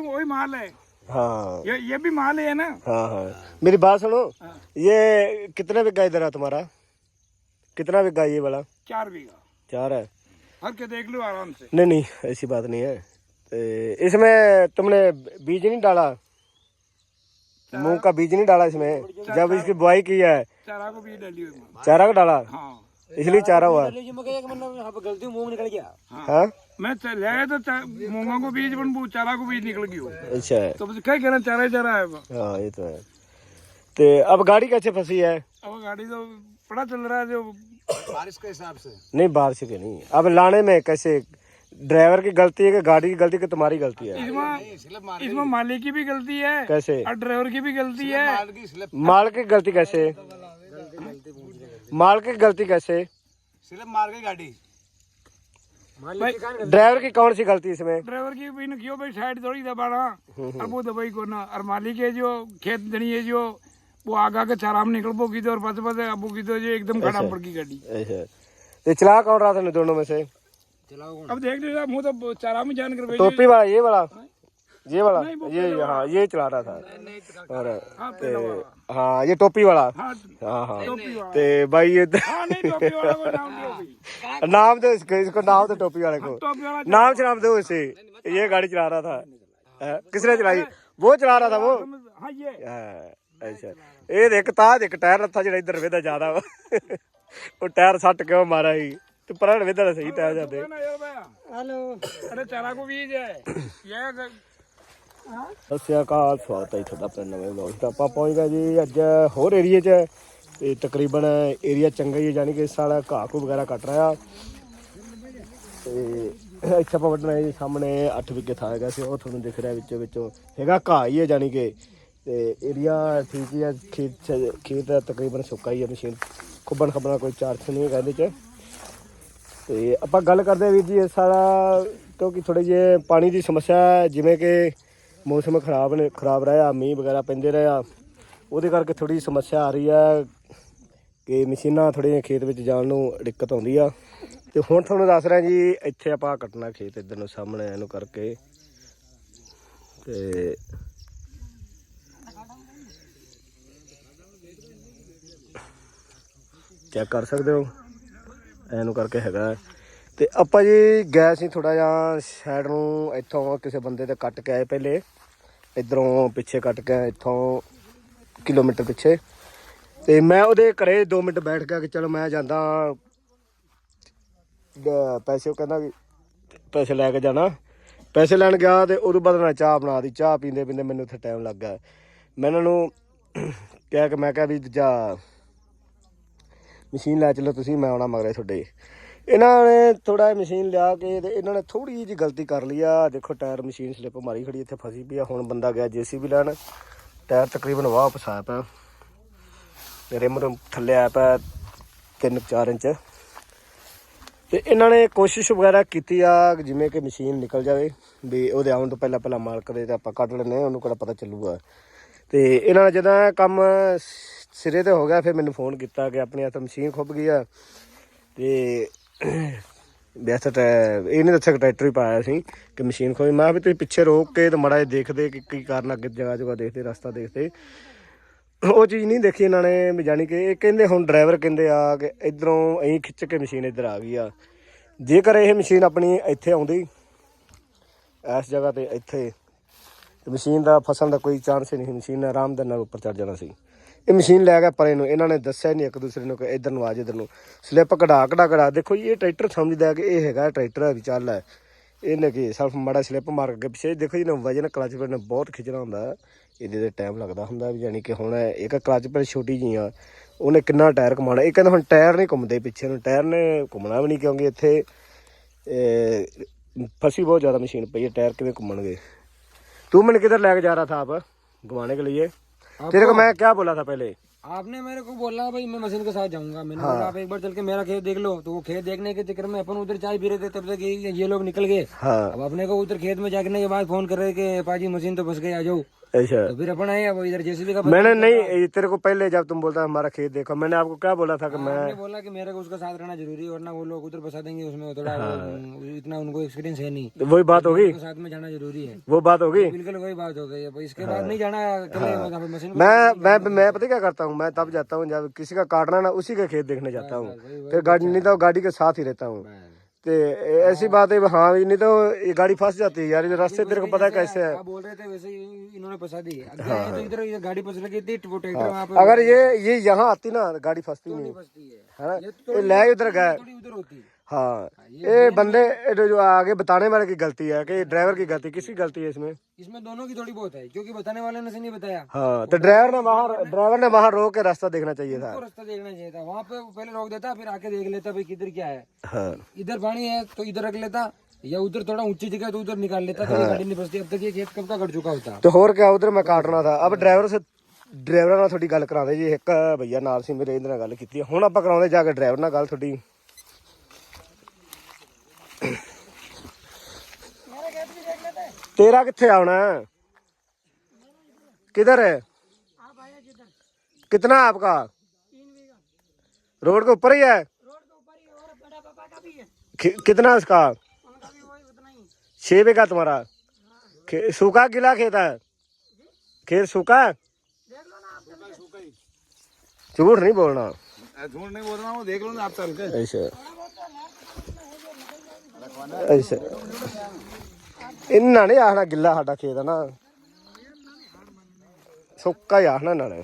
वही माल है। हाँ। ये ये भी माल है ना। हाँ हाँ। मेरी बात सुनो। हाँ। ये कितने बिघा इधर है तुम्हारा? कितना बिघा ये वाला? चार बीघा। चार है? हर के देख लो आराम से। नहीं नहीं ऐसी बात नहीं है। इसमें तुमने बीज नहीं डाला? मूंग का बीज नहीं डाला इसमें? जब इसकी बुआई की है। चारा को भी डाली चारा का डाला? हाँ। इसलिए चारा हुआ। मैं एक मतलब यहाँ पे गलती मूंग निकल गया। हाँ? मैं ले तो मूँगा को बीज बन चारा को बीज निकल गई अच्छा। है तो क्या कहना चारा ही चारा है हाँ ये तो है। तो अब गाड़ी कैसे फंसी है? अब गाड़ी तो पता चल रहा है जो बारिश के हिसाब से। नहीं बारिश के नहीं। अब लाने में कैसे? ड्राइवर की गलती है कि गाड़ी की गलती कि तुम्हारी गलती है? इसमें इसमें मालिक की भी गलती है कैसे? और ड्राइवर की भी गलती है। माल की गलती कैसे? माल की गलती कैसे स्लिप मार गई गाड़ी ड्राइवर की कौन सी गलती इसमें ड्राइवर की भी क्यों भाई साइड थोड़ी दबाना और वो दबाई को ना और मालिक है जो खेत धनी है जो वो आगा के चारा में निकल पो की तो और पास पास अबू की तो जो एकदम खड़ा पड़ की गाड़ी अच्छा तो चला कौन रहा था इन दोनों में से चलाओ कौन अब देख लीजिए मुँह तो चारा में जान कर भेजे टोपी वाला ये वाला ये वाला ये हाँ ये चला रहा था और हाँ ते- पहले वाला हाँ ये टोपी वाला हाँ हाँ हाँ टोपी वाला ते भाई ये हाँ नहीं टोपी वाला को नाम दियो भाई नाम दो इसको इसको नाम दो टोपी वाले को टोपी वाला नाम से नाम दो इसे ये गाड़ी चला रहा था हाँ, किसने चलाई वो चला रहा था वो हाँ ये ਹਾਂ, ਅੱਛਾ ਇਹ ਦੇਖ ਤਾਂ ਦੇਖ ਟਾਇਰ ਰੱਥਾ ਜਿਹੜਾ ਇੱਧਰ ਵੇਦਾ ਜ਼ਿਆਦਾ ਵਾ ਉਹ ਟਾਇਰ ਸੱਟ ਕਿਉਂ ਮਾਰਾ ਸੀ ਤੇ ਪਰਾਂ ਵੇਦਾ ਦਾ ਸਹੀ ਟਾਇਰ ਜਾਂਦੇ ना यार भैया हेलो अरे चारा को बीज है ये अगर- ਸਤਿ ਸ਼੍ਰੀ ਅਕਾਲ, ਸਵਾਗਤ ਹੈ ਤੁਹਾਡਾ ਆਪਣੇ ਨਵੇਂ ਵਲੌਗ ਤੇ ਆਪਾਂ ਪਹੁੰਚ ਗਏ ਜੀ ਅੱਜ ਹੋਰ ਏਰੀਏ 'ਚ ਤੇ ਤਕਰੀਬਨ ਏਰੀਆ ਚੰਗਾ ਹੀ ਹੈ, ਯਾਨੀ ਕਿ ਇਸ ਸਾਲ ਘਾਹ ਘੂ ਵਗੈਰਾ ਕੱਟ ਰਿਹਾ। ਤੇ ਇੱਥੇ ਆਪਾਂ ਵੱਢਣਾ ਜੀ, ਸਾਹਮਣੇ 8 ਵਿਗੇ ਥਾਂ ਹੈਗਾ ਸੀ, ਉਹ ਤੁਹਾਨੂੰ ਦਿਖ ਰਿਹਾ ਵਿੱਚੋਂ ਵਿੱਚੋਂ। ਹੈਗਾ ਘਾਹ ਹੀ ਹੈ, ਯਾਨੀ ਕਿ ਤੇ ਏਰੀਆ ਠੀਕ ਹੀ ਹੈ, ਖੇਤ ਖੇਤ ਤਕਰੀਬਨ ਸੁੱਕਾ ਹੀ ਹੈ ਮਸ਼ੀਨ। ਖੁੱਬਣ ਖੱਬਣਾ ਕੋਈ ਚਾਰਜ ਨਹੀਂ ਹੈਗਾ ਇਹਦੇ 'ਚ। ਤੇ ਆਪਾਂ ਗੱਲ ਕਰਦੇ ਹਾਂ ਵੀਰ ਜੀ, ਇਸ ਸਾਲ ਕਿਉਂਕਿ ਥੋੜੇ ਜਿਹੇ ਪਾਣੀ ਦੀ ਸਮੱਸਿਆ ਜਿਵੇਂ ਕਿ ਮੌਸਮ ਖਰਾਬ ਨੇ, ਖਰਾਬ ਰਿਹਾ, ਮੀਂਹ ਵਗੈਰਾ ਪੈਂਦੇ ਰਿਹਾ। ਉਹਦੇ ਕਰਕੇ ਥੋੜੀ ਸਮੱਸਿਆ ਆ ਰਹੀ ਹੈ ਕਿ ਮਸ਼ੀਨਾਂ ਥੋੜ੍ਹੀਆਂ ਖੇਤ ਵਿੱਚ ਜਾਣ ਨੂੰ ਦਿੱਕਤ ਆਉਂਦੀ ਆ। ਤੇ ਹੁਣ ਤੁਹਾਨੂੰ ਦੱਸ ਰਿਹਾ ਜੀ, ਇੱਥੇ ਆਪਾਂ ਕੱਟਣਾ ਖੇਤ ਇੱਧਰ ਨੂੰ ਸਾਹਮਣੇ ਇਹਨੂੰ ਕਰਕੇ। ਤੇ ਚੈੱਕ ਕਰ ਸਕਦੇ ਹੋ? ਐਨੂੰ ਕਰਕੇ ਹੈਗਾ। ਤੇ ਆਪਾਂ ਜੀ ਗਏ ਸੀ ਥੋੜਾ ਜਿਹਾ ਸਾਈਡ ਨੂੰ, ਇੱਥੋਂ ਕਿਸੇ ਬੰਦੇ ਤੇ ਕੱਟ ਕੇ ਆਏ ਪਹਿਲੇ। ਇਧਰੋਂ ਪਿੱਛੇ ਕੱਟ ਕੇ ਇੱਥੋਂ ਕਿਲੋਮੀਟਰ ਪਿੱਛੇ। ਤੇ ਮੈਂ ਉਹਦੇ ਘਰੇ 2 ਮਿੰਟ ਬੈਠ ਗਿਆ ਕਿ ਚਲੋ ਮੈਂ ਜਾਂਦਾ ਪੈਸੇ ਉਹ ਕਹਿੰਦਾ ਵੀ ਪੈਸੇ ਲੈ ਕੇ ਜਾਣਾ। ਪੈਸੇ ਲੈਣ ਗਿਆ ਤੇ ਉਦੋਂ ਬਾਅਦ ਮੈਂ ਚਾਹ ਬਣਾ ਦੀ ਚਾਹ ਪੀਂਦੇ ਪੀਂਦੇ ਮੈਨੂੰ ਉੱਥੇ ਟਾਈਮ ਲੱਗ ਗਿਆ। ਮੈਂ ਇਹਨਾਂ ਨੂੰ ਕਿਹਾ ਕਿ ਮੈਂ ਕਿਹਾ ਵੀ ਦੂਜਾ ਮਸ਼ੀਨ ਲੈ ਚਲੋ ਤੁਸੀਂ, ਮੈਂ ਆਉਣਾ ਮਗਰੇ ਤੁਹਾਡੇ। ਇਹਨਾਂ ਨੇ ਥੋੜਾ ਮਸ਼ੀਨ ਲਿਆ ਕੇ ਤੇ ਇਹਨਾਂ ਨੇ ਥੋੜੀ ਜਿਹੀ ਗਲਤੀ ਕਰ ਲਈ ਆ। ਦੇਖੋ ਟਾਇਰ ਮਸ਼ੀਨ ਸਲਿੱਪ ਮਾਰੀ ਖੜੀ ਇੱਥੇ ਫਸੀ ਪਈ ਆ। ਹੁਣ ਬੰਦਾ ਗਿਆ ਜੀਸੀਬੀ ਲੈਣ। ਟਾਇਰ ਤਕਰੀਬਨ ਵਾਹ ਫਸਾਇਆ ਪਿਆ। ਰਿਮ ਰੁਮ ਥੱਲੇ ਆਇਆ ਪਿਆ 3-4 ਇੰਚ। ਤੇ ਇਹਨਾਂ ਨੇ ਕੋਸ਼ਿਸ਼ ਵਗੈਰਾ ਕੀਤੀ ਆ ਜਿਵੇਂ ਕਿ ਮਸ਼ੀਨ ਨਿਕਲ ਜਾਵੇ, ਵੀ ਉਹਦੇ ਆਉਣ ਤੋਂ ਪਹਿਲਾਂ ਪਹਿਲਾਂ ਮਾਲਕ ਦੇ ਤੇ ਆਪਾਂ ਕੱਢ ਲੈਂਦੇ ਹਾਂ, ਉਹਨੂੰ ਕਿਹੜਾ ਪਤਾ ਚੱਲੂਗਾ। ਤੇ ਇਹਨਾਂ ਨੇ ਜਦੋਂ ਇਹ ਕੰਮ ਸਿਰੇ ਤੇ ਹੋ ਗਿਆ, ਫਿਰ ਮੈਨੂੰ ਫੋਨ ਕੀਤਾ ਕਿ ਆਪਣੀ ਹੱਥ ਮਸ਼ੀਨ ਖੁੱਭ ਗਈ ਆ। ਤੇ ਵੈਸੇ ਤਾਂ ਇਹ ਨਹੀਂ ਦੱਸਿਆ ਕਿ ਟਰੈਕਟਰ ਹੀ ਪਾਇਆ ਸੀ, ਕਿ ਮਸ਼ੀਨ ਖੋਈ। ਮੈਂ ਕਿਹਾ ਵੀ ਤੁਸੀਂ ਪਿੱਛੇ ਰੋਕ ਕੇ ਤੇ ਮੜਾ ਜਿਹਾ ਦੇਖਦੇ ਕਿ ਕੀ ਕਾਰਨ ਅੱਗੇ ਜਗ੍ਹਾ ਜਗ੍ਹਾ ਦੇਖਦੇ, ਰਸਤਾ ਦੇਖਦੇ। ਉਹ ਚੀਜ਼ ਨਹੀਂ ਦੇਖੀ ਇਹਨਾਂ ਨੇ ਵੀ ਜਾਣੀ ਕਿ ਇਹ ਕਹਿੰਦੇ ਹੁਣ ਡਰਾਈਵਰ ਕਹਿੰਦੇ ਆ ਕਿ ਇਧਰੋਂ ਐਂ ਖਿੱਚ ਕੇ ਮਸ਼ੀਨ ਇੱਧਰ ਆ ਗਈ ਆ। ਜੇਕਰ ਇਹ ਮਸ਼ੀਨ ਆਪਣੀ ਇੱਥੇ ਆਉਂਦੀ, ਇਸ ਜਗ੍ਹਾ ਤੇ ਇੱਥੇ, ਤੇ ਮਸ਼ੀਨ ਦਾ ਫਸਣ ਦਾ ਕੋਈ ਚਾਂਸ ਹੀ ਨਹੀਂ ਸੀ। ਮਸ਼ੀਨ ਆਰਾਮ ਦੇ ਨਾਲ ਉੱਪਰ ਚੜ ਜਾਣਾ ਸੀ। ਇਹ ਮਸ਼ੀਨ ਲੈ ਗਿਆ ਪਰੇ ਨੂੰ, ਇਹਨਾਂ ਨੇ ਦੱਸਿਆ ਨਹੀਂ ਇੱਕ ਦੂਸਰੇ ਨੂੰ ਕਿ ਇਧਰ ਨੂੰ ਆ ਜਾ ਇਧਰ ਨੂੰ। ਸਲਿੱਪ ਕਢਾ ਕਢਾ ਕਢਾ। ਦੇਖੋ ਜੀ, ਇਹ ਟਰੈਕਟਰ ਸਮਝਦਾ ਕਿ ਇਹ ਹੈਗਾ ਟਰੈਕਟਰ ਹੈ, ਵੀ ਚੱਲ ਹੈ। ਇਹ ਇਹਨੇ ਕਿ ਸਿਰਫ ਮਾੜਾ ਸਲਿੱਪ ਮਾਰ ਕੇ ਪਿੱਛੇ, ਦੇਖੋ ਜੀ ਨਾ ਵਜਨ ਕਲਚ ਪਰ ਨੇ ਬਹੁਤ ਖਿੱਚਣਾ ਹੁੰਦਾ। ਇਹਦੇ ਤੇ ਟਾਈਮ ਲੱਗਦਾ ਹੁੰਦਾ ਵੀ ਯਾਨੀ ਕਿ ਹੁਣ ਇੱਕ ਕਲਚ ਪਰ ਛੋਟੀ ਜੀ ਆ, ਉਹਨੇ ਕਿੰਨਾ ਟਾਇਰ ਕਮਾਣਾ ਇਹ ਕਹਿੰਦਾ ਹੁਣ ਟਾਇਰ ਨਹੀਂ ਘੁੰਮਦੇ ਪਿੱਛੇ ਨੂੰ, ਟਾਇਰ ਨੇ ਘੁੰਮਣਾ ਵੀ ਨਹੀਂ ਕਿਉਂਕਿ ਇੱਥੇ ਫਸੀ ਬਹੁਤ ਜ਼ਿਆਦਾ ਮਸ਼ੀਨ ਪਈ ਹੈ, ਟਾਇਰ ਕਿਵੇਂ ਘੁੰਮਣਗੇ। ਤੂੰ ਮੈਨੂੰ ਕਿੱਧਰ ਲੈ ਕੇ ਜਾ ਰਿਹਾ ਥਾ ਆਪ ਗਵਾਣੇ ਕੇ ਲਈ तेरे को मैं क्या बोला था पहले? आपने मेरे को बोला भाई मैं मशीन के साथ जाऊँगा। मैंने बोला आप एक बार चल के मेरा खेत देख लो। तो वो खेत देखने के चक्कर में अपन उधर चाय पी रहे थे तब तक ये ये लोग निकल गए। हाँ। अब अपने को उधर खेत में जाने के बाद फ़ोन कर रहे कि पाजी मशीन तो फंस गई आ जाओ। अच्छा तो फिर अपन आए अब इधर जेसीबी का मैंने नहीं ये तेरे को पहले जब तुम बोलता हमारा खेत देखो मैंने आपको क्या बोला था कि मैं आपने बोला कि मेरे को उसका साथ रहना जरूरी है वरना वो लोग उधर फंसा देंगे उसमें वो थोड़ा वो- इतना उनको एक्सपीरियंस है नहीं वही बात होगी उनके साथ में जाना जरूरी है वो बात होगी बिल्कुल वही बात हो गई अब इसके बाद नहीं जाना अकेले वहाँ पे मशीन को मैं मैं मैं पता क्या करता हूँ मैं तब जाता हूँ जब किसी का काटना ना उसी के खेत देखने जाता हूँ फिर गाड़ी नहीं तो गाड़ी के साथ ही रहता हूँ तो ऐसी बात है हाँ नहीं तो ये गाड़ी फंस जाती है यार इधर रास्ते तेरे को पता है कैसे है। बोल रहे थे वैसे ही इन्होंने फंसा दी है। तो इधर ये गाड़ी फंस लगी थी वो ट्रैक्टर वहाँ पे अगर ये ये यहाँ आती ना गाड़ी फंसती नहीं। फंसती है। है ये ले उधर गए। उधर होती है हाँ ये बंदे ये जो आगे बताने वाले की गलती है कि ड्राइवर की गलती किसकी गलती है इसमें इसमें दोनों की थोड़ी बहुत है क्योंकि बताने वाले ने से नहीं बताया हाँ तो ड्राइवर ने वहाँ ड्राइवर ने वहाँ रोक के रास्ता देखना चाहिए था तो रास्ता देखना चाहिए था वहाँ पे वो पहले रोक देता फिर आके देख लेता भाई किधर क्या है हाँ इधर पानी है तो इधर रख लेता या उधर थोड़ा ऊंची जगह है तो उधर निकाल लेता तो ये गाड़ी नहीं फंसती अब तक ये खेत कब का कट चुका होता ਤੇ ਹੋਰ ਕਿਆ ਉਧਰ ਮੈਂ ਕਾਟਣਾ ਥਾ ਅਬ ਡਰਾਈਵਰ ਸੇ ਡਰਾਈਵਰਾਂ ਨਾਲ ਤੁਹਾਡੀ ਗੱਲ ਕਰਾਉਂਦੇ ਜੀ ਇੱਕ ਭਈਆ ਨਾਲ ਸੀ ਮੇਰੇ ਇਹਦੇ ਨਾਲ ਗੱਲ ਕੀਤੀ ਹੈ। ਹੁਣ ਆਪਾਂ ਕਰਾਉਂਦੇ ਜਾ ਕੇ ਡਰਾਈਵਰ ਨਾਲ ਗੱਲ ਤੁਹਾਡੀ तेरा कितने आना किधर है कितना आपका रोड के ऊपर ही है कितना इसका छः बीघा तुम्हारा सूखा गीला खेत है खेत सूखा झूठ नहीं बोलना झूठ नहीं बोलना वो देख लो ना आप चल के ऐसे ऐसे ਇੰਨਾ ਨਹੀਂ ਆਖਣਾ ਗਿੱਲਾ ਸਾਡਾ ਖੇਤ ਆ ਨਾ ਸੁੱਕਾ ਹੀ ਆਖਣਾ ਇਹਨਾਂ ਨੇ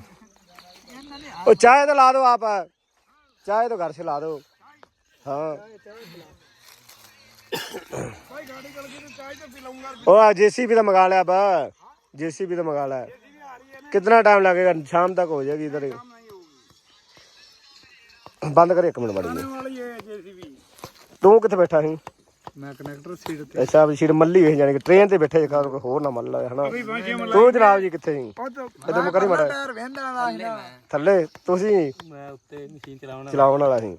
ਉਹ ਚਾਹ ਤਾਂ ਲਾ ਦੋ ਆਪ ਚਾਹ तो घर से ला दो हाँ ओ जेसीबी तो मंगा लिया बा जेसीबी तो मंगा लिया कितना टाइम लगेगा शाम तक हो जाएगी इधर ही। बंद कर एक मिनट माड़ी जी। ਵਾਲੀ ਹੈ ਜੀਸੀਬੀ ਮੈਂ ਕਨੈਕਟਰ ਸੀਟ ਤੇ ਮੱਲੀ ਹੋਈ ਜਾਣੀ ਕਿ ਟ੍ਰੇਨ ਤੇ ਬੈਠੇ ਜਖਾ ਕੋਈ ਹੋਰ ਨਾ ਮੱਲ ਲਾਇਆ ਹਨਾ? ਤੂੰ ਜਨਾਬ ਜੀ ਕਿੱਥੇ ਸੀ? ਇਧਰ ਮੁਕਰੀ ਮੜਾ ਥੱਲੇ ਤੁਸੀਂ? ਮੈਂ ਉੱਤੇ ਮਸ਼ੀਨ ਚਲਾਉਣ ਵਾਲਾ। ਸੀ।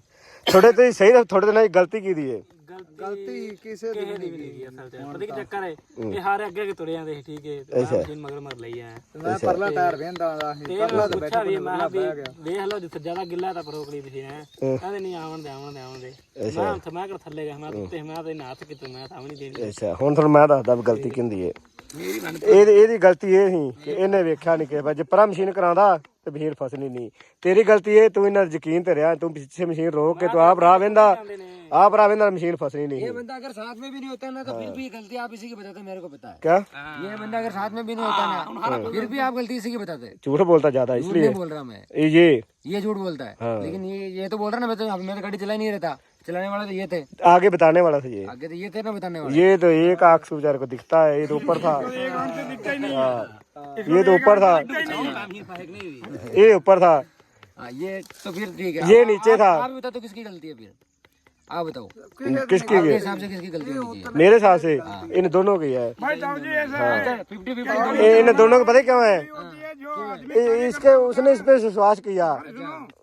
ਥੋੜੇ ਤੇ ਸਹੀ ਤੁਹਾਡੇ ਤੇ ਨਾਲ ਗਲਤੀ ਕੀਤੀ ਏ? ਗਲਤੀ ਕਿਸੇ ਦੀ ਵੀ ਨਹੀਂ ਹੈ ਅਸਲ ਪਤਾ ਕੀ ਚੱਕਰ ਹੈ? ਇਹ ਹਾਰੇ ਅੱਗੇ ਅੱਗੇ ਤੁਰੇ ਜਾਂਦੇ ਸੀ ਠੀਕ ਹੈ। ਮਸ਼ੀਨ ਮਗਰ ਮਗਰ ਲਈ ਆ ਮੈਂ ਪਰਲਾ ਟਾਇਰ ਵੇਂਦਾ ਦਾ ਸੀ ਪਰਲਾ ਤੇ ਬੈਠਾ ਵੀ ਮੈਂ ਵੀ ਵੇਖ ਲਓ ਜਿੱਥੇ ਜ਼ਿਆਦਾ ਗਿੱਲਾ ਤਾਂ ਪਰੋਕਲੀ ਮਸ਼ੀਨ ਹੈ। ਕਹਿੰਦੇ ਨਹੀਂ ਆਵਣ ਦੇ ਆਵਣ ਦੇ ਆਵਣ ਦੇ ਮੈਂ ਉੱਥੇ ਮੈਂ ਕਰ ਥੱਲੇ ਗਿਆ ਮੈਂ ਉੱਤੇ ਮੈਂ ਤੇ ਹੱਥ ਕਿਤੇ ਮੈਂ ਤਾਂ ਵੀ ਨਹੀਂ ਦੇਣੀ। ਅੱਛਾ ਹੁਣ ਤੁਹਾਨੂੰ ਮੈਂ ਦੱਸਦਾ ਵੀ ਗਲਤੀ ਕਿੰਦੀ ਹੈ ਇਹ ਇਹਦੀ ਗਲਤੀ ਇਹ ਸੀ ਕਿ ਇਹਨੇ ਵੇਖਿਆ ਨਹੀਂ ਕਿ ਜੇ ਪਰਾ ਮਸ਼ੀਨ ਕਰਾਉਂਦਾ ਤੇ ਮਸ਼ੀਨ ਫਸਣੀ ਨਹੀਂ ਤੇਰੀ ਗਲਤੀ ਇਹ ਤੂੰ ਇਹਨਾਂ ਦਾ ਯਕੀਨ ਤੇ ਰਿਹਾ ਤੂੰ ਪਿੱਛੇ ਮਸ਼ੀਨ ਰੋਕ ਕੇ ਤੂੰ ਆਪ ਰਾਹ ਵੇਂਦਾ ਆਪ ਰਾਹ ਵੇਂਦਾ ਮਸ਼ੀਨ ਫਸਣੀ ਨਹੀਂ ये बंदा अगर साथ में भी नहीं होता ना तो फिर भी ये गलती आप इसी की बताते मेरे को पता है क्या ये बंदा अगर साथ में भी नहीं होता ना फिर भी आप गलती इसी की बताते झूठ बोलता ज्यादा झूठ इसलिए नहीं बोल रहा मैं ये ये ये झूठ बोलता है लेकिन ये ये तो बोल रहा ना मैं तो अब मैं तो गाड़ी चला ही नहीं रहता चलाने वाला तो ये थे। आगे बताने वाला था ये। आगे तो ये थे ना बताने वाले। ये तो एक आग से बेचारे को दिखता है ये तो ऊपर था। हाँ, ये तो ऊपर था। ये ऊपर था। हाँ ये तो फिर ठीक है। ये नीचे था। बता तो किसकी गलती है फिर? आप बताओ। किसकी गलती? मेरे हिसाब से इन दोनों की है। हाँ। इन दोनों को पता क्यों है? इसके उसने इस पे विश्वास किया।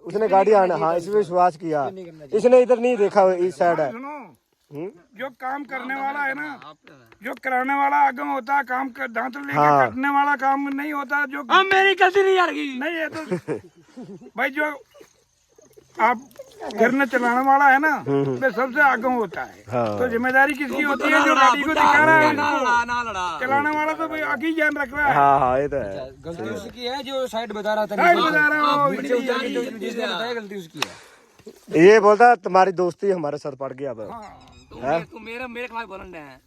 उसने गाड़ी आना हाँ इस पे विश्वास किया। इसने इधर नहीं देखा इस साइड है। हम्म? जो काम करने वाला है ना जो कराने वाला आगम होता है काम कर दांत लेके हाँ। करने वाला काम नहीं होता जो मेरी गलती नहीं यार नहीं है तो भाई जो आप घर में चलाने वाला है ना वो सबसे आगम होता है हम्म, हाँ तो जिम्मेदारी किसकी होती है जो गाड़ी को दिखा रहा है उसको। चलाने वाला तो भाई आगे ही ध्यान रख रहा है हाँ हाँ ये तो है गलती उसकी है जो साइड बता रहा था साइड नीचे बता रहा हो नीचे उतर के जो जिसने बताया गलती उसकी है ये बोलता तुम्हारी दोस्ती हमारे साथ पड़ गया अब तू मेरे मेरे खिलाफ बोलन है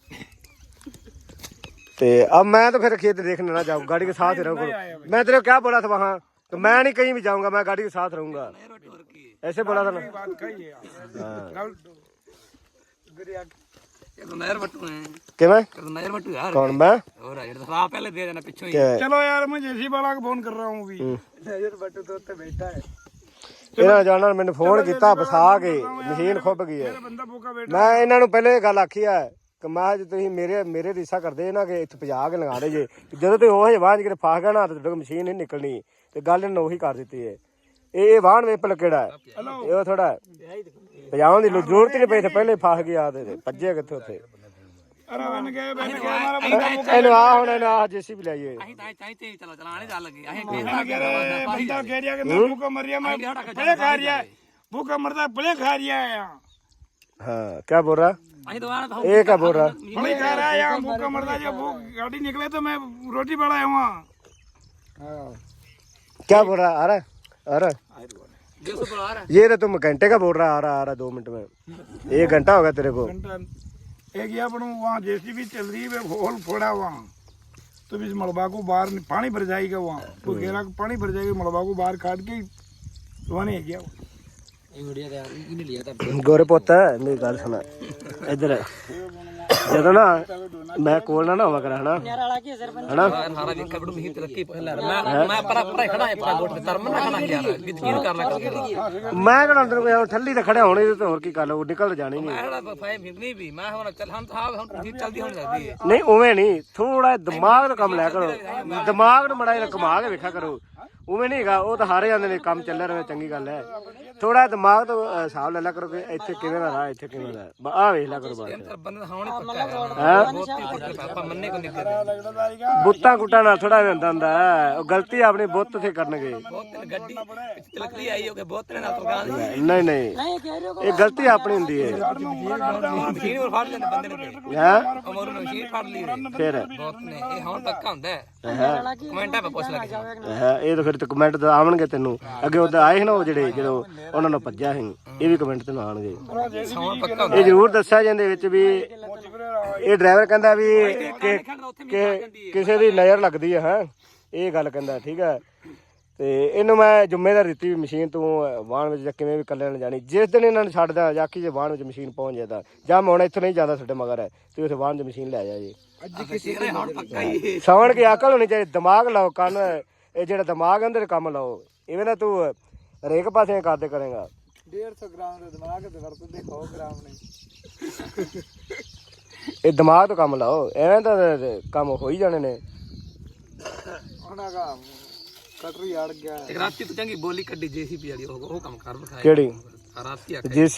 ते अब मैं तो फिर खेत देखने ना जाऊँ गाड़ी के साथ ही रहूंगा मैं तेरे को क्या बोला था वहाँ तो मैं नहीं कहीं भी जाऊंगा मैं गाड़ी के साथ रहूंगा ऐसे बोला था ना बात कही है गलत- नहर बट्टू है कि मैं नहर बट्टू यार कौन मैं और ये तो आप पहले दे देना पिछो ही कि चलो यार मैं जेसी वाला को फोन कर रहा हूँ अभी बट्टू तो उत्ते बैठा है ਇਹਨਾਂ ਜਾਨਾਂ ਨੇ ਮੈਨੂੰ ਫੋਨ ਕੀਤਾ ਫਸਾ ਕੇ ਮਸ਼ੀਨ ਖੁੱਭ ਗਈ ਹੈ बंदा भूखा बैठा ਮੈਂ ਇਹਨਾਂ ਨੂੰ ਪਹਿਲੇ ਇਹ ਗੱਲ ਆਖੀ ਆ ਕਿ ਮੈਂ ਜੇ ਤੁਸੀਂ ਮੇਰੇ ਮੇਰੇ ਰੀਸਾ ਕਰਦੇ ਨਾ ਕਿ ਇੱਥੇ ਪਜਾ ਕੇ ਲਗਾ ਦੇ ਜੇ ਜਦੋਂ ਤੁਸੀਂ ਉਹ ਜਵਾਨ ਜਿਹੜੇ ਫਸ ਗਿਆ ਨਾ ਤੇ ਤੁਹਾਡੇ ਕੋਲ ਮਸ਼ੀਨ ਨਹੀਂ ਨਿਕਲਣੀ ਤੇ ਗੱਲ ਇਹਨਾਂ ਨੇ ਉਹੀ ਕਰ ਦਿੱਤੀ ਹੈ ਇਹ ਵਾਹਣ ਵੇਪਲ ਕਿਹੜਾ ਹੈ? ਇਹੋ ਥੋੜਾ ਪਜਾਉਣ ਦੀ ਜ਼ਰੂਰਤ ਨਹੀਂ ਪਈ ਤੇ ਪਹਿਲੇ ਫਸ ਗਿਆ ਤੇ ਭੱਜੇ ਕਿੱਥੇ ਉੱਥੇ? ਬਨ ਗਏ ਬਨ ਹਾਂ ਕੀ ਬੋਲ ਰਹਾ? ਅਸੀਂ ਰਹਾ ਆ ਰਹਾ। डेढ़ सौ आ रहा है ये रहा तुम घंटे का बोल रहा आ रहा आ रहा दो मिनट में एक घंटा होगा तेरे को घंटा एक यहाँ पर वहाँ जेसीबी चल रही है होल फोड़ा वहाँ तो इस मलबा को बाहर पानी भर जाएगा वहाँ तो घेरा को पानी भर जाएगा मलबा को बाहर काट के वहाँ नहीं गया गोरे पोता मेरी गल सुना इधर ਜਦੋਂ ਨਾ ਮੈਂ ਕੋਲ ਨਾ ਨਾ ਹੋਵਾ ਕਰਾਂ ਹਨਾ? ਹਨਾ? ਸਾਰਾ ਵੇਖਾ ਬੜੂ ਮਹੀਤ ਲੱਗੀ ਪਹਿਲਾਂ ਮੈਂ ਮੈਂ ਪਰਾ ਪਰਾ ਖੜਾ ਹੈ ਪਰਾ ਗੋਟ ਤੇ ਤਰਮਨ ਨਾ ਖੜਾ ਯਾਰ। ਯਕੀਨ ਕਰ ਲੈ ਕਰ ਮੈਂ ਕਿਹੜਾ ਅੰਦਰ ਕੋਈ ਠੱਲੀ ਤੇ ਖੜਿਆ ਹੋਣੇ ਤੇ ਹੋਰ ਕੀ ਕਰ ਲਓ ਨਿਕਲ ਜਾਣੀ ਨਹੀਂ ਮੈਂ ਖੜਾ ਫਾਇ ਫਿਰਨੀ ਵੀ ਮੈਂ ਹੁਣ ਚੱਲ ਹਮ ਤਾਂ ਹੁਣ ਤੁਸੀਂ ਚਲਦੀ ਹੋਣੀ ਲੱਗਦੀ ਹੈ। ਨਹੀਂ ਉਵੇਂ ਨਹੀਂ ਥੋੜਾ ਦਿਮਾਗ ਦਾ ਕੰਮ ਲਿਆ ਕਰੋ। ਦਿਮਾਗ ਨੂੰ ਮੜਾ ਜਿਹਾ ਘੁਮਾ ਕੇ ਵੇਖਿਆ ਕਰੋ। ਉਵੇਂ ਨਹੀਂ ਹੈਗਾ ਉਹ ਤਾਂ ਹਾਰੇ ਜਾਂਦੇ ਨੇ ਕੰਮ ਚੱਲ ਰਿਹਾ ਚੰਗੀ ਗੱਲ ਹੈ। ਥੋੜਾ ਦਿਮਾਗ ਤੋਂ ਅਹ, ਹਿਸਾਬ ਲੈ ਲਿਆ ਕਰੋ ਕਿ ਇੱਥੇ ਕਿਵੇਂ ਦਾ ਰਾਹ ਇੱਥੇ ਕਿਵੇਂ ਦਾ ਆ ਵੇਖ ਲਿਆ ਕਰੋ ਬਾਅਦ। ਬੰਦੇ ਹੋਣੀ ਪੱਕਾ ਹੈ। ਬਹੁਤ ਹੀ ਪੱਕਾ ਆਪਾਂ ਮੰਨੇ ਕੋ ਨਿਕਲ ਬੁੱਤਾਂ ਕੁੱਟਾਂ ਨਾਲ ਥੋੜਾ ਹੁੰਦਾ ਹੁੰਦਾ ਹੈ। ਉਹ ਗਲਤੀ ਆਪਣੀ ਬੁੱਤ ਤੇ ਕਰਨਗੇ। ਬਹੁਤ ਤੇ ਗੱਡੀ ਵਿੱਚ ਤਿਲਕਦੀ ਆਈ ਹੋ ਕੇ ਬਹੁਤ ਨੇ ਨਾਲ ਤੁਰਗਾ ਨਹੀਂ ਨਹੀਂ ਇਹ ਗਲਤੀ ਆਪਣੀ ਹੁੰਦੀ ਹੈ ਮਸ਼ੀਨ ਹੋਰ ਫੜ ਲੈਂਦੇ ਬੰਦੇ ਨੇ ਹੈ? ਅਮਰ ਨੂੰ ਮਸ਼ੀਨ ਫੜ ਲਈ ਉਹਨੇ। ਫਿਰ? ਬਹੁਤ ਨੇ। ਇਹ ਹੁਣ ਪੱਕਾ ਹੁੰਦਾ ਹੈ। ਕਮੈਂਟਾਂ 'ਤੇ ਪੁੱਛ ਲੱਗੇ ਹੈ? ਇਹ ਤਾਂ ਫਿਰ ਤੇ ਕਮੈਂਟ ਤਾਂ ਆਉਣਗੇ ਤੈਨੂੰ। ਅੱਗੇ ਉਹ ਆਏ ਸੀ ਨਾ ਉਹ ਜਿਹੜੇ ਜਦੋਂ ਉਹਨਾਂ ਨੂੰ ਭੱਜਿਆ ਸੀ। ਇਹ ਵੀ ਕਮੈਂਟ ਪੱਕਾ ਹੁੰਦਾ ਇਹ ਜ਼ਰੂਰ ਦੱਸਿਆ ਜਾਂਦੇ ਵਿੱਚ ਵੀ ਇਹ ਡਰਾਈਵਰ ਕਹਿੰਦਾ ਵੀ ਕਿ ਕਿ ਕਿਸੇ ਦੀ ਨਜ਼ਰ ਲੱਗਦੀ ਹੈ ਹੈ। ਇਹ ਗੱਲ ਕਹਿੰਦਾ ਠੀਕ ਹੈ। ਤੇ ਇਹਨੂੰ ਮੈਂ ਜ਼ਿੰਮੇਵਾਰ ਦਿੱਤੀ ਵੀ ਮਸ਼ੀਨ ਤੂੰ ਵਾਹਣ ਵਿੱਚ ਜਾਂ ਕਿਵੇਂ ਵੀ ਕੱਲੇ ਨਾਲ ਜਾਣੀ। ਜਿਸ ਦਿਨ ਇਹਨਾਂ ਨੂੰ ਛੱਡਦਾ ਜਾਕੀ ਜੇ ਵਾਹਣ ਵਿੱਚ ਮਸ਼ੀਨ ਪਹੁੰਚ ਜਾਂਦਾ ਜਾਂ ਮੈਂ ਹੁਣ ਇੱਥੇ ਨਹੀਂ ਜਾਂਦਾ ਤੁਹਾਡੇ ਮਗਰ ਹੈ ਤੇ ਉੱਥੇ ਵਾਹਣ 'ਚ ਮਸ਼ੀਨ ਲੈ ਜਾ। ਜੀ ਕਿਸੇ ਹੁਣ ਪੱਕਾ ਹੀ ਇਹ। ਸੌਣ ਕੇ ਅਕਲ ਹੋਣੀ ਚਾਹੀਦੀ? ਦਿਮਾਗ ਲਾਓ ਕੰਨ ਇਹ ਜਿਹੜਾ ਦਿਮਾਗ ਅੰਦਰ ਕੰਮ ਲਾਓ। ਇਵੇਂ ਨਾ ਤੂੰ ਹਰੇਕ ਪਾਸੇ ਕਰਦੇ ਕਰੇਗਾ। 150 ਗ੍ਰਾਮ ਦੇ ਦਿਮਾਗ ਦੇ ਵਰਤਦੇ 100 ਗ੍ਰਾਮ ਨੇ ਇਹ ਦਿਮਾਗ ਤੋਂ ਕੰਮ ਲਾਓ ਐਵੇਂ ਤਾਂ ਕੰਮ ਹੋ ਹੀ ਜਾਣੇ ਨੇ। ਉਹਨਾਂ ਕਟਰੀ ਅੜ ਗਿਆ। ਇੱਕ ਰਾਤੀ ਤੋਂ ਚੰਗੀ ਬੋਲੀ ਕੱਢੀ ਜੀਸੀਪੀ ਵਾਲੀ ਉਹ ਕੰਮ ਕਰ ਦਿਖਾਇਆ ਕਿਹੜੀ? ਰਾਤੀ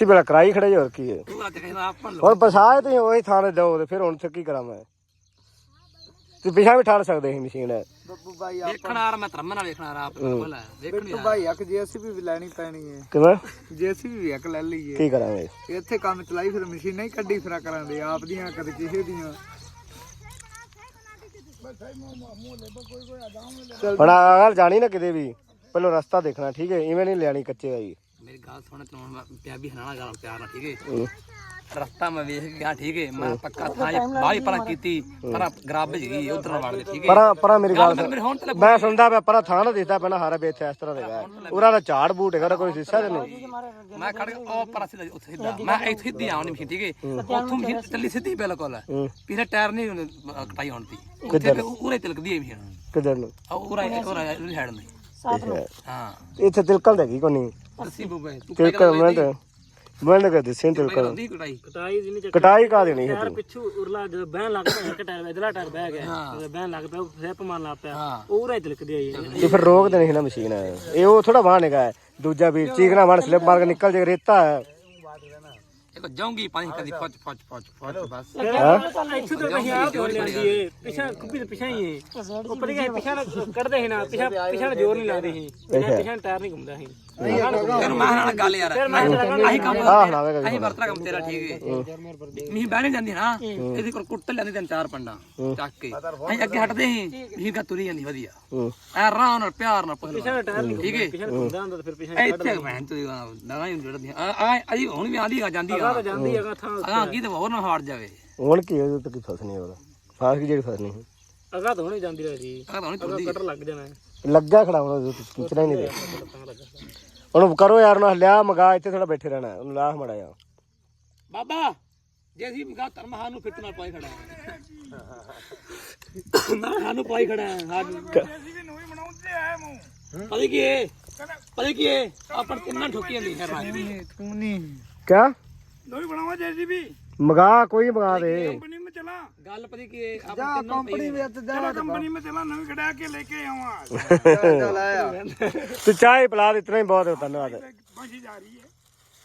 ਵਾਲਾ ਕਰਾਈ ਖੜੇ ਹੋਰ ਕੀ ਹੈ। ਤੂੰ ਆ ਕਹਿੰਦਾ ਆਪਾਂ ਹੋਰ ਬਸਾਏ ਤੁਸੀਂ ਉਹੀ ਥਾਣੇ ਦਿਓ ਤੇ ਫਿਰ ਹੁਣ ਤੇ ਕਰਾਂ ਮੈਂ? ਤੇ ਪਿਛਾ ਵੀ ਠਾਲ ਸਕਦੇ ਸੀ ਮਸ਼ੀਨ। ਬੱਬੂ ਬਾਈ ਵੇਖਣਾ ਆ ਮੈਂ ਧਰਮ ਨਾਲ ਵੇਖਣਾ ਆ ਆਪ ਬੋਲਾ ਵੇਖਣੀ ਆ ਬਾਈ ਇੱਕ ਜੀਸੀਬੀ ਵੀ ਲੈਣੀ ਪੈਣੀ ਹੈ ਕਿਵੇਂ? ਜੀਸੀਬੀ ਵੀ ਇੱਕ ਲੈ ਲਈਏ। ਕੀ ਕਰਾਂਗੇ? ਇੱਥੇ ਕੰਮ ਚਲਾਈ ਫਿਰ ਮਸ਼ੀਨਾਂ ਹੀ ਕੱਢੀ ਫਿਰਾ ਕਰਾਂਦੇ ਆਪ ਦੀਆਂ ਕਦੇ ਕਿਸੇ ਦੀਆਂ। ਹੁਣ ਅਗਰ ਜਾਣੀ ਨਾ ਕਿਤੇ ਵੀ ਪਹਿਲਾਂ ਰਸਤਾ ਦੇਖਣਾ ਠੀਕ ਹੈ? ਇਵੇਂ ਨਹੀਂ ਲੈਣੀ ਕੱਚੇ ਆਈ ਮੇਰੀ ਗੱਲ ਸੁਣ ਤੂੰ ਪਿਆ ਵੀ ਹਨਾਣਾ ਗੱਲ ਪਿਆਰ ਨਾਲ ਠੀਕ ਹੈ। ਰਸਤਾ ਮੈਂ ਵੇਖ ਗਿਆ ਠੀਕ ਹੈ। ਮੈਂ ਪੱਕਾ ਥਾਂ ਬਾਹਲੀ ਪਰਾਂ ਕੀਤੀ ਪਰ ਗਰਾਬ ਗਈ ਉਧਰ ਵੜ ਦੇ ਠੀਕ ਹੈ। ਪਰਾਂ ਪਰਾਂ ਮੇਰੀ ਗੱਲ ਤੇ ਮੈਂ ਸੁਣਦਾ ਪਿਆ ਪਰਾਂ ਥਾਂ ਨਾ ਦਿਸਦਾ ਪੈਣਾ ਹਾਰਾ ਬੇਥੇ ਇਸ ਤਰ੍ਹਾਂ ਦੇਗਾ ਉਰਾ ਦਾ ਝਾੜ ਬੂਟ ਹੈਗਾ ਕੋਈ ਸਿੱਸਾ ਤੇ ਨਹੀਂ। ਮੈਂ ਖੜ ਗਿਆ ਉਹ ਪਰ ਸਿੱਧਾ ਉੱਥੇ ਸਿੱਧਾ। ਮੈਂ ਇੱਥੇ ਸਿੱਧੀ ਆਉਣੀ ਮਸ਼ੀਨ ਠੀਕ ਹੈ। ਉੱਥੋਂ ਮਸ਼ੀਨ ਚੱਲੀ ਸਿੱਧੀ ਬਿਲਕੁਲ। ਹੂੰ। ਪਿਛਲੇ ਟਾਇਰ ਨਹੀਂ ਉਹਨੇ, ਕਟਾਈ ਹੋਣ ਦੀ ਉੱਥੇ ਵੀ ਉਰੇ ਤਿਲਕਦੀ ਹੈ ਮਸ਼ੀਨ। ਕਿਧਰ ਨੂੰ? ਉਹ ਉਰਾ ਇੱਕ ਉਰਾ ਹੈਡ ਨਹੀਂ। ਹਾਂ। ਇੱਥੇ ਤਿਲਕਲ ਦੇ ਕੀ ਕੋਨੀ ਅਸੀਂ ਬੁਬੇ ਤੂੰ ਤਿਲਕਲ ਮੈਂ ਤੇ ਸਿੰਨ ਤਿਲਕਲ ਦੀ ਕਟਾਈ। ਕਟਾਈ ਜਿੰਨੀ ਚੱਕ। ਕਟਾਈ ਕਾ ਦੇਣੀ ਹੈ ਯਾਰ ਤੂੰ। ਪਿੱਛੂ ਉਰਲਾ ਜਦੋਂ ਬਹਿਣ ਲੱਗ ਪਿਆ ਇੱਕ ਟਾਇਰ ਇਧਰਲਾ ਟਾਇਰ ਬਹਿ ਗਿਆ। ਜਦੋਂ ਬਹਿਣ ਲੱਗ ਪਿਆ ਫੇਪ ਮਾਰਨ ਲੱਗ ਪਿਆ। ਹਾਂ। ਉਹ ਉਰੇ ਤਿਲਕਦੀ ਆਈ ਤੇ ਫਿਰ ਰੋਕ ਦੇਣੀ ਸੀ ਨਾ ਮਸ਼ੀਨ। ਇਹ ਉਹ ਥੋੜਾ ਵਾਹਨ ਹੈਗਾ ਹੈ। ਦੂਜਾ ਵੀ ਚੀਕਣਾ ਵਾਹਨ ਸਲਿੱਪ ਮਾਰ ਕੇ ਨਿਕਲ ਜੇ ਰੇਤਾ ਹੈ। ਜਾਉਂਗੀ ਪਾਣੀ ਕਦੀ ਫੱਚ ਫੱਚ ਫੱਚ ਫੱਚ ਬਸ। ਇੱਥੋਂ ਤੋਂ ਪਿਛਾ ਆਪ ਹੋ ਲੈਂਦੀ ਏ। ਪਿਛਾ ਕੁੱਪੀ ਤੇ ਪਿਛਾ ਹੀ ਏ। ਉੱਪਰ ਗਿਆ ਪਿਛਾ ਕੱਢਦੇ ਸੀ ਨਾ ਪਿਛਾ ਪਿਛਾ ਜ਼ੋਰ ਨਹੀਂ ਲਾਉਂਦੇ ਸੀ। ਪਿਛਾ ਟਾਇਰ ਨਹੀਂ ਘੁੰਮਦਾ ਸੀ। ਫਿਰ ਮੈਂ ਨਾਲ ਗੱਲ ਯਾਰ ਅਸੀਂ ਕੰਮ ਆਹ ਹਲਾਵੇਗਾ ਅਸੀਂ ਵਰਤਣਾ ਕੰਮ ਤੇਰਾ ਠੀਕ ਹੈ। ਮੀਂਹ ਬਹਿ ਨਹੀਂ ਜਾਂਦੀ ਨਾ। ਇਹਦੇ ਕੋਲ ਕੁੱਟ ਲੈਂਦੇ ਤਿੰਨ ਚਾਰ ਪੰਡਾ। ਚੱਕ ਕੇ। ਅਸੀਂ ਅੱਗੇ ਹਟਦੇ ਸੀ। ਮੀਂਹ ਕਾ ਤੁਰੀ ਜਾਂਦੀ ਵਧੀਆ। ਹੂੰ। ਐ ਆਰਾਮ ਨਾਲ ਪਿਆਰ ਨਾਲ ਪੁੱਛ ਲਓ ਟਾਇਰ ਨਹੀਂ ਠੀਕ ਹੈ। ਪਿਛਾ ਘੁੰਮਦਾ ਹੁੰਦਾ ਤੇ ਫਿਰ ਪਿਛਾ ਇੱਥੇ ਭੈਣ ਤੂੰ ਨਵਾਂ ਹੀ ਜੜਦੀ ਆ ਆ ਅਜੀ ਹੁਣ ਵੀ ਆਂਦੀ ਆ ਜਾਂਦੀ ਆ। ਜਾਂਦੀ ਹੈਗਾ ਥਾਂ ਆ। ਕੀ ਤੇ ਹੋਰ ਨਾ ਹਾਰ ਜਾਵੇ। ਹੁਣ ਕੀ ਇਹਦੇ ਤੇ ਕੀ ਫਸਣੀ ਹੋਰ ਫਾਸ ਕੀ ਜਿਹੜੀ ਫਸਣੀ ਸੀ? ਅਗਾ ਤਾਂ ਹੁਣੇ ਜਾਂਦੀ ਰਹੀ ਆ ਤਾਂ ਹੁਣ ਤੁਰਦੀ ਕਟਰ ਲੱਗ ਜਾਣਾ। ਲੱਗਾ ਖੜਾ ਹੁਣ ਤੇ ਹੀ ਨਹੀਂ। ਦੇ ਉਹਨੂੰ ਕਰੋ ਯਾਰ ਨਾ ਲਿਆ ਮਗਾ ਇੱਥੇ ਥੋੜਾ ਬੈਠੇ ਰਹਿਣਾ ਉਹਨੂੰ ਲਾਹ ਮੜਾ ਯਾਰ ਬਾਬਾ ਜੇ ਅਸੀਂ ਮਗਾ ਧਰਮਹਾਨ ਨੂੰ ਫਿੱਟ ਪਾਈ ਖੜਾ। ਨਾ ਸਾਨੂੰ ਪਾਈ ਖੜਾ ਹਾਂ ਅਸੀਂ ਵੀ ਨੂੰ ਬਣਾਉਂਦੇ ਆਏ ਮੂੰ ਪਤਾ ਕੀ ਹੈ ਕੀ ਹੈ ਕਿੰਨਾ ਠੋਕੀ ਨਹੀਂ ਹੈ ਰਾਜ। ਤੂੰ ਨਹੀਂ। ਕਿਆ? ਲੋਈ ਬਣਾਵਾ ਜੇਸੀਬੀ ਮਗਾ ਕੋਈ ਮਗਾ ਦੇ। ਕੰਪਨੀ ਗੱਲ ਪਤੀ ਕਿ ਜਾ ਕੰਪਨੀ ਵਿੱਚ ਜਾ चलो कंपनी में चला नवी कटा के लेके आऊँ ਜਾ ਲਾਇਆ ਤੂੰ ਚਾਹ ਹੀ ਪਿਲਾ ਦੇ ਇਤਨਾ ਹੀ ਬਹੁਤ ਹੈ ਧੰਨਵਾਦ पहुंची जा रही है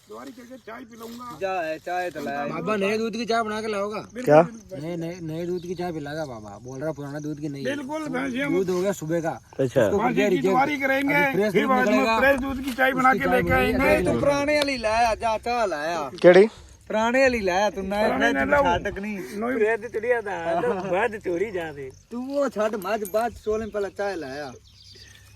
दोबारी करके चाय पिलाऊंगा जा चाय तो लाया बाबा नए दूध की चाय बना के लाओगा क्या नए नए नए दूध की चाय पिलाएगा बाबा बोल रहा पुराना दूध की नहीं है बिल्कुल भैंसिया दूध हो गया सुबह का ਅੱਛਾ फांसी की दुआरी करेंगे फ्रेश फिर दूध बाद में निकलेगा। फ्रेश दूध की चाय बना के लेके आएंगे तू पुराने वाली लाया जा चाह लाया ਕਿਹੜੀ ਪੁਰਾਣੇ ਵਾਲੀ ਲਾਇਆ ਤੂੰ ਨਵੇਂ ਫ੍ਰਿਜ ਨੂੰ ਛੱਡ ਨਹੀਂ नवी ਰੇਤ ਚੜੀਆ ਦਾ ਬਾਅਦ ਚੋਰੀ ਜਾਂਦੇ ਤੂੰ ਉਹ ਛੱਡ ਮੱਝ ਬਾਅਦ ਸੋਲੇ ਪਹਿਲਾਂ ਚਾਹ ਲਾਇਆ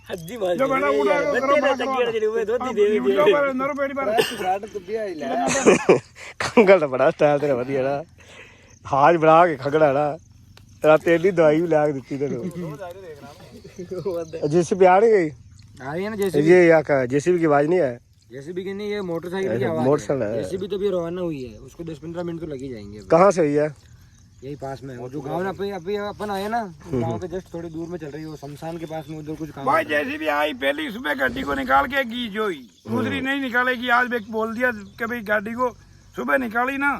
ਹੱਜੀ ਬਾਜ जो बना उड़ा ਬੱਚੇ ਦਾ ਚੰਗੀਆਂ ਜਿਹੜੇ ਉਹ ਦੁੱਧ ਹੀ ਦੇ वीडियो पर नरो पेड़ी पर ਛੱਡ ਤੂੰ ਵਿਆਹ ਹੀ ਲਾਇਆ ਕੰਗਲ ਤਾਂ ਬੜਾ ਸਟਾਈਲ ਤੇਰਾ ਵਧੀਆ ਨਾ ਹਾਜ ਬਣਾ ਕੇ ਖਗੜਾ ਨਾ ਰਾਤੇ ਇਹਦੀ ਦਵਾਈ ਵੀ ਲਿਆ ਕੇ ਦਿੱਤੀ ਤੈਨੂੰ ਜਿਸ ਵੀ ਆਣ ਗਈ आ रही है ना जैसे ये या का जेसीबी की आवाज नहीं है जेसीबी की नहीं ये मोटरसाइकिल की आवाज़ मोटरसाइकिल है। जेसीबी तो अभी रवाना हुई है उसको दस पंद्रह मिनट तो लगी जाएँगे अभी। कहाँ से हुई है? यही पास में है। जो गाँव ना अभी अभी अपन आए ना गाँव के जस्ट थोड़ी दूर में चल रही है वो शमशान के पास में उधर कुछ काम भाई जैसी भी आई पहली सुबह गाड़ी को निकाल के की जोई। दूसरी नहीं निकालेगी आज एक बोल दिया कि भाई गाड़ी को सुबह निकाली ना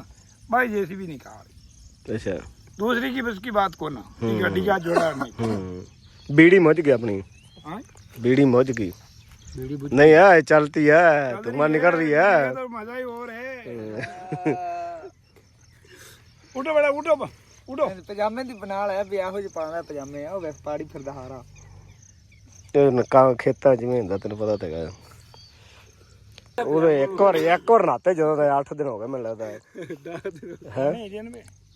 भाई जैसी भी निकाल। अच्छा। दूसरी की बस की बात को ना गाड़ी का जोड़ा नहीं। हम्म। बीड़ी मच गई अपनी। हाँ? बीड़ी मच गई। नहीं है चलती है तुम्हारा निकल रही ये है तो मजा ही और है उठो बेटा उठो उठो ਪਜਾਮੇ ਦੀ ਬਣਾ ਲਿਆ ਵੀ ਇਹੋ ਜਿਹੇ ਪਾਉਂਦਾ ਪਜਾਮੇ ਆ ਉਹ ਵੇਖ ਪਾੜੀ ਫਿਰਦਾ ਹਾਰਾ ਇਹ ਨਕਾ ਖੇਤਾਂ ਜਿਵੇਂ ਹੁੰਦਾ ਤੈਨੂੰ ਪਤਾ ਤਾਂ ਹੈਗਾ ਉਹਦੇ ਇੱਕ ਵਾਰ ਇੱਕ ਵਾਰ ਨਾਤੇ ਜਦੋਂ ਦਾ 8 ਦਿਨ ਹੋ ਗਏ ਮੈਨੂੰ ਲੱਗਦਾ ਹੈ ਮੁੰਡੇ ਖਿੱਚਣਾ ਹੈ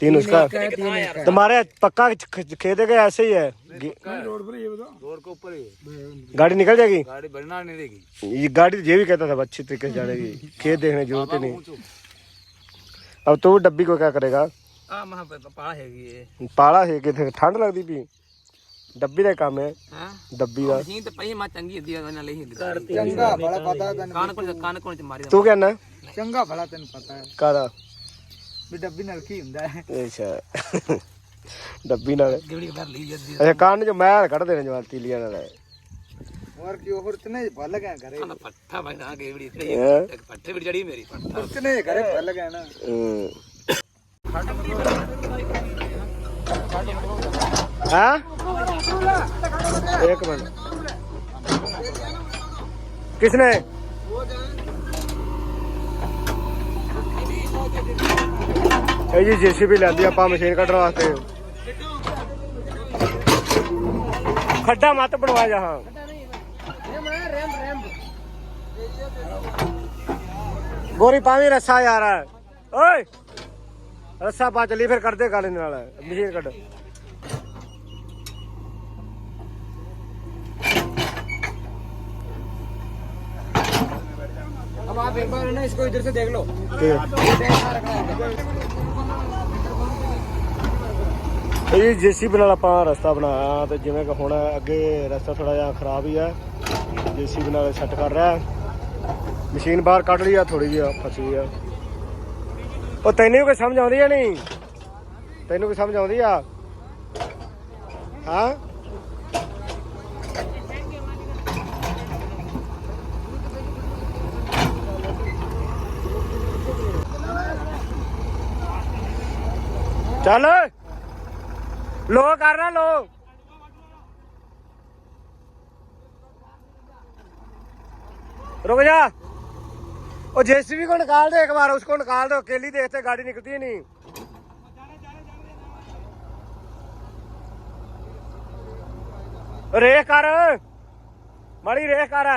तीन उसका हाँ यार तुम्हारे पक्का ख- खेत के ऐसे ही है गे- रोड पर ये बताओ रोड के ऊपर ही गाड़ी निकल जाएगी गाड़ी बढ़ना नहीं देगी ये गाड़ी तो ये भी कहता था अच्छी तरीके से जाने की खेत देखने की जरूरत ही नहीं अब तो वो डब्बी को क्या करेगा ਆ ਮਹਾ ਪਾ ਹੈਗੀ ਇਹ पाला है कि ठंड लगती पी डब्बी का काम है ਹਾਂ डब्बी का ਮਸ਼ੀਨ ਤੇ ਪਈ ਮਾ ਚੰਗੀ ਹੁੰਦੀ ਆ ਨਾਲ ਹੀ ਚੰਗਾ ਭਲਾ ਪਤਾ ਤੈਨੂੰ ਕਾਨ ਕੋਲ ਕਾਨ ਕੋਲ ਚ ਮਾਰੀ तू क्या ना ਚੰਗਾ ਭਲਾ ਤੈਨੂੰ ਪਤਾ ਹੈ कादा ਵੀ ਡੱਬੀ ਨਾਲ ਕੀ ਹੁੰਦਾ ਹੈ? ਅੱਛਾ। ਡੱਬੀ ਨਾਲ। ਜਿਹੜੀ ਭਰ ਲਈ ਜਾਂਦੀ ਅੱਛਾ ਕੰਨ ਜੋ ਮੈਂ ਕੱਢ ਦੇਣੇ ਜਵਾਨ ਤੀਲੀਆਂ ਨਾਲ। ਹੋਰ ਕੀ ਹੋਰ ਤਨੇ ਭੱਲ ਗਿਆ ਘਰੇ? ਨਾ ਪੱਠਾ ਬਣਾ ਗੇਵੜੀ ਤੇ ਪੱਠੇ ਵੀ ਜੜੀ ਮੇਰੀ ਪੱਠਾ। ਤਨੇ ਘਰੇ ਭੱਲ ਗਿਆ ਨਾ? ਹਾਂ? ਇੱਕ ਮਿੰਟ। ਕਿਸਨੇ? ਇਹ ਜੀ ਜੀਸੀਬੀ ਲੈਂਦੀ ਆਪਾਂ ਮਸ਼ੀਨ ਕੱਢਣ ਵਾਸਤੇ ਖੱਡਾ ਮਤ ਬਣਵਾ ਜਾ ਹਾਂ ਗੋਰੀ ਪਾਵੀ ਰੱਸਾ ਯਾਰ ਓਏ ਰੱਸਾ ਪਾ ਚਲੀ ਫਿਰ ਕਰਦੇ ਗੱਲ ਇਹਦੇ ਨਾਲ ਮਸ਼ੀਨ ਕੱਢ अब आप एक बार है ना इसको इधर से देख लो ਇਹ ਜੀਸੀਬੀ ਨਾਲ ਆਪਾਂ ਰਸਤਾ ਬਣਾਇਆ ਤੇ ਜਿਵੇਂ ਕਿ ਹੁਣ ਅੱਗੇ ਰਸਤਾ ਥੋੜਾ ਜਿਹਾ ਖਰਾਬ ਹੀ ਆ। ਜੀਸੀਬੀ ਨਾਲ ਸੈੱਟ ਕਰ ਰਿਹਾ ਮਸ਼ੀਨ ਬਾਹਰ ਕੱਢ ਲਈ ਆ ਥੋੜੀ ਜਿਹੀ ਫਸੀ ਆ। ਉਹ ਤੈਨੂੰ ਵੀ ਕੋਈ ਸਮਝ ਆਉਂਦੀ ਆ ਨਹੀਂ? ਤੈਨੂੰ ਕੋਈ ਸਮਝ ਆਉਂਦੀ ਆ? ਹਾਂ? ਚੱਲ। ਲੋ ਕਰਨਾ ਲੋ रुक जा वो जेसीबी को निकाल दे एक बार उसको निकाल दो अकेली देखते गाड़ी निकलती है नहीं रेख कर माड़ी रेख कर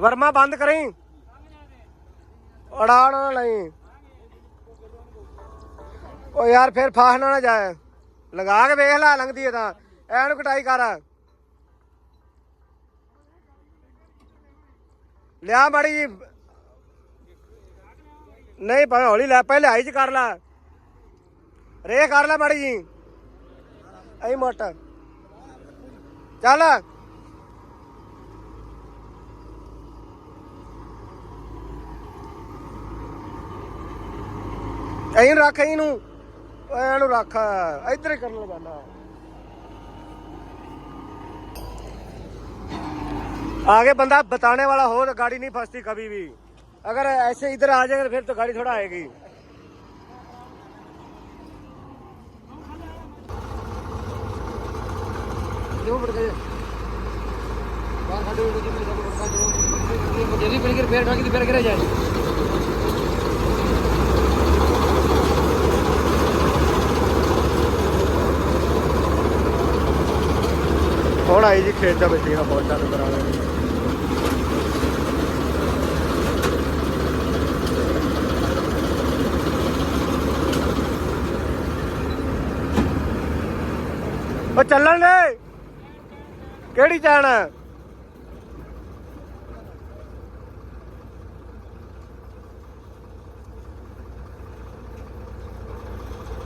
ਵਰਮਾ ਬੰਦ ਕਰੀ। ਅੜਾੜ ਨਾ ਲਈ। ਓ ਯਾਰ ਫਿਰ ਫਾਹ ਨਾ ਨਾ ਜਾਏ। ਲਗਾ ਕੇ ਵੇਖ ਲੈ ਲੰਗਦੀ ਹੈ ਤਾਂ। ਐਨ ਕਟਾਈ ਕਰ। ਲਿਆ ਮੜੀ ਨਹੀਂ ਭਾਵੇਂ ਹੌਲੀ ਲੈ, ਪਹਿਲੇ ਹਾਈ ਚ ਕਰ ਲੈ। ਰੇ ਕਰ ਲੈ ਮੜੀ ਜੀ। ਐ ਮੋਟਾ। ਚੱਲ। ਐਂ ਰੱਖ ਇਹਨੂੰ ਇਹਨੂੰ ਰੱਖ ਇੱਧਰ ਹੀ ਕਰਨ ਲਗਾਣਾ आगे बंदा बताने वाला हो तो गाड़ी नहीं फंसती कभी भी अगर ऐसे इधर आ जाएगा तो फिर तो गाड़ी थोड़ा आएगी जल्दी पड़ के पैर ढाकी तो पैर गिरा जाए ਹੁਣ ਜੀ ਖੇਤ ਦਾ ਬੱਚੀ ਦਾ ਬਹੁਤ ਜ਼ਿਆਦਾ ਕਰਾਵੇ ਉਹ ਚੱਲਣ ਦੇ। ਕਿਹੜੀ ਚਾਣ